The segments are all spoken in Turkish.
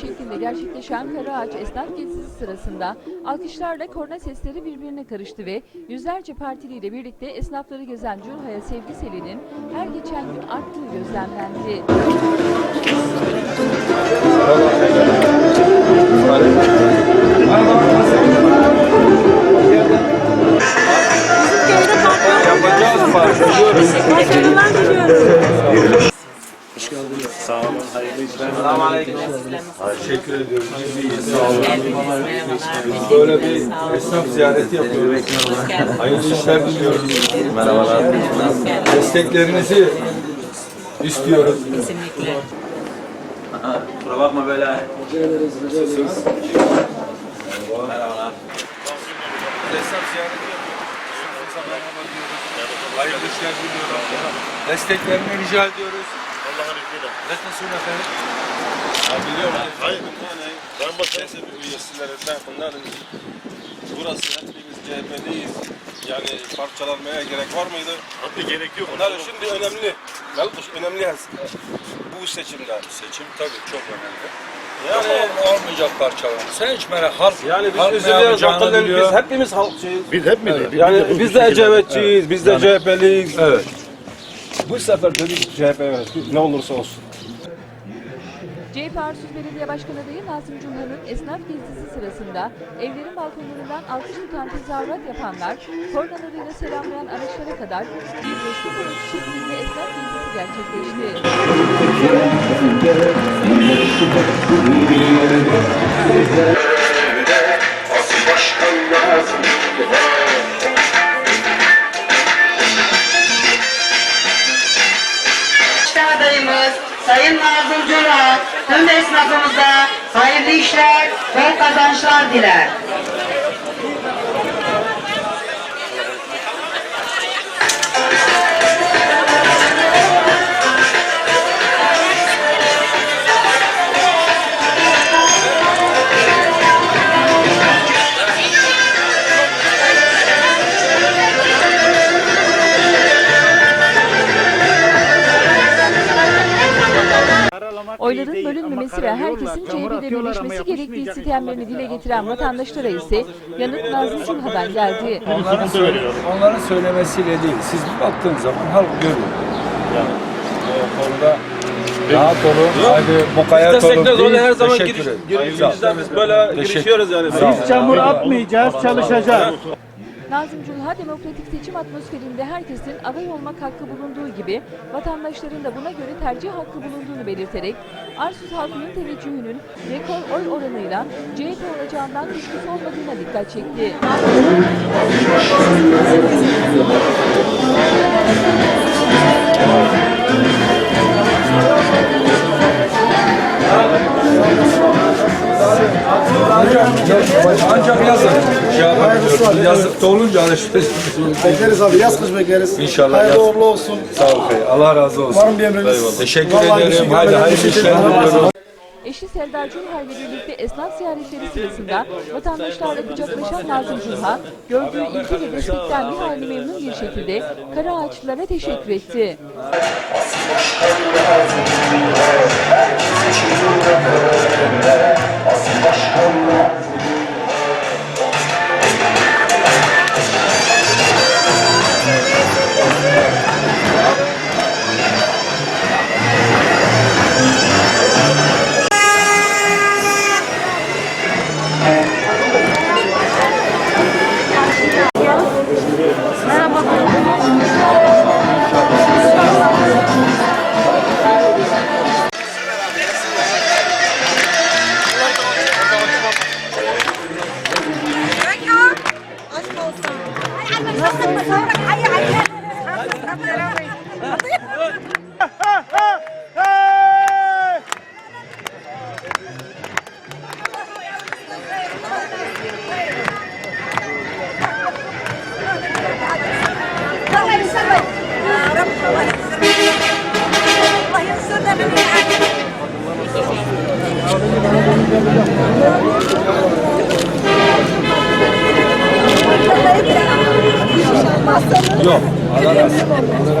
şeklinde gerçekleşen Karaağaç esnaf gezisi sırasında alkışlarla korna sesleri birbirine karıştı ve yüzlerce partiliyle birlikte esnafları gezen Curha'ya sevgi selinin her geçen gün arttığı gözlemlendi. Yapacağız başlıyoruz. Başarılar diliyorum. Sağ olun. Hayırlı işler. Teşekkür ediyoruz. Biz iyiyiz. Sağ olun. Biz böyle bir esnaf ziyareti yapıyoruz. Hayırlı işler diliyoruz. Merhabalar. Desteklerinizi istiyoruz. Kesinlikle. Kusura bakma böyle. Nasılsınız? Merhabalar. Esnaf ziyareti yapıyoruz. Hayırlı işler diliyorum. Desteklerini rica ediyoruz. Allah'ın izniyle. Efendim? Ya biliyorum. Hayır, yani ben basarsa bir üyesilerinden bunların burası hepimiz CHP'liyiz. Yani parçalanmaya gerek var mıydı? Abi gerek yok. Bunlar şimdi önemli. Yalnız önemli bu seçimde. Seçim tabii çok önemli. Yani olmayacak parçalanma. Sen hiç merak halk, yani biz halk üzülüyoruz biz hepimiz halkçıyız. Biz hep mi? Yani biz de Ecevitçiyiz, biz de CHP'liyiz. Evet. Bu sefer dedik CHP veririz. Ne olursa olsun. CHP Arsuz Belediye Başkanı adayı Nazım Cumhur'un esnaf gezisi sırasında evlerin balkonlarından alkış tutan tezahürat yapanlar, kornalarıyla selamlayan araçlara kadar bir coşku konusu şeklinde esnaf gezisi gerçekleşti. İşte hayırlı işler, bol kazançlar diler. Oyların bölünmemesi ve herkesin CHP'de birleşmesi gerektiği sistemlerini dile getiren vatandaşlara ise yanıt Nazım Cumhur'dan geldi. Onların, onların söylemesiyle değil. Siz bir baktığın zaman halk görüyor. Yani o konuda rahat olun. Hadi mukayyet olun. Destekler değil. her zaman giriş, ederim. girişimizde biz böyle girişiyoruz yani. Olun. Çamur atmayacağız, çalışacağız. Nazım Culha demokratik seçim atmosferinde herkesin aday olmak hakkı bulunduğu gibi vatandaşların da buna göre tercih hakkı bulunduğunu belirterek Arsuz halkının teveccühünün rekor oy oranıyla CHP olacağından kuşkusu olmadığına dikkat çekti. Ancak yazın ediyorum. Yazlıkta olunca alışverişimiz. Bekleriz abi. Yaz kış bekleriz. İnşallah. Hayırlı uğurlu olsun. Sağ ol. Allah razı olsun. Var mı bir emriniz? Teşekkür ederim. Hadi hayırlı işler. Eşi Serdar Cunhal ile birlikte esnaf ziyaretleri sırasında vatandaşlarla kucaklaşan Nazım Cunhal, gördüğü ilgi ve destekten bir hayli memnun bir şekilde kara ağaçlara teşekkür etti. Asıl başkanlar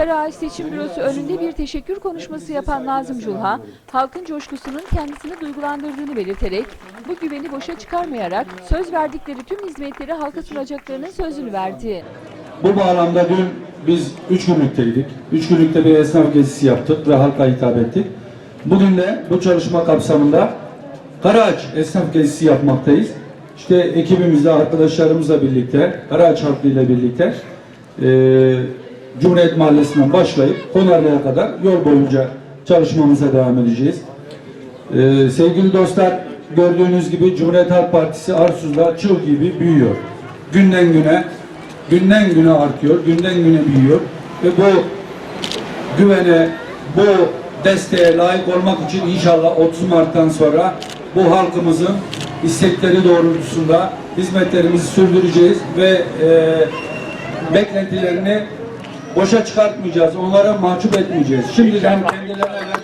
Karaağaç Seçim Bürosu önünde bir teşekkür konuşması yapan Nazım Culha, halkın coşkusunun kendisini duygulandırdığını belirterek bu güveni boşa çıkarmayarak söz verdikleri tüm hizmetleri halka sunacaklarının sözünü verdi. Bu bağlamda dün biz üç günlükteydik. Üç günlükte bir esnaf gezisi yaptık ve halka hitap ettik. Bugün de bu çalışma kapsamında Karaağaç esnaf gezisi yapmaktayız. İşte ekibimizle, arkadaşlarımızla birlikte, Karaağaç halkıyla birlikte eee Cumhuriyet Mahallesi'nden başlayıp Konarlı'ya kadar yol boyunca çalışmamıza devam edeceğiz. Eee, sevgili dostlar, gördüğünüz gibi Cumhuriyet Halk Partisi Arsuz'da çığ gibi büyüyor. Günden güne, günden güne artıyor, günden güne büyüyor. Ve bu güvene, bu desteğe layık olmak için inşallah 30 Mart'tan sonra bu halkımızın istekleri doğrultusunda hizmetlerimizi sürdüreceğiz ve e, beklentilerini boşa çıkartmayacağız, onlara mahcup etmeyeceğiz. Şimdiden kendilerine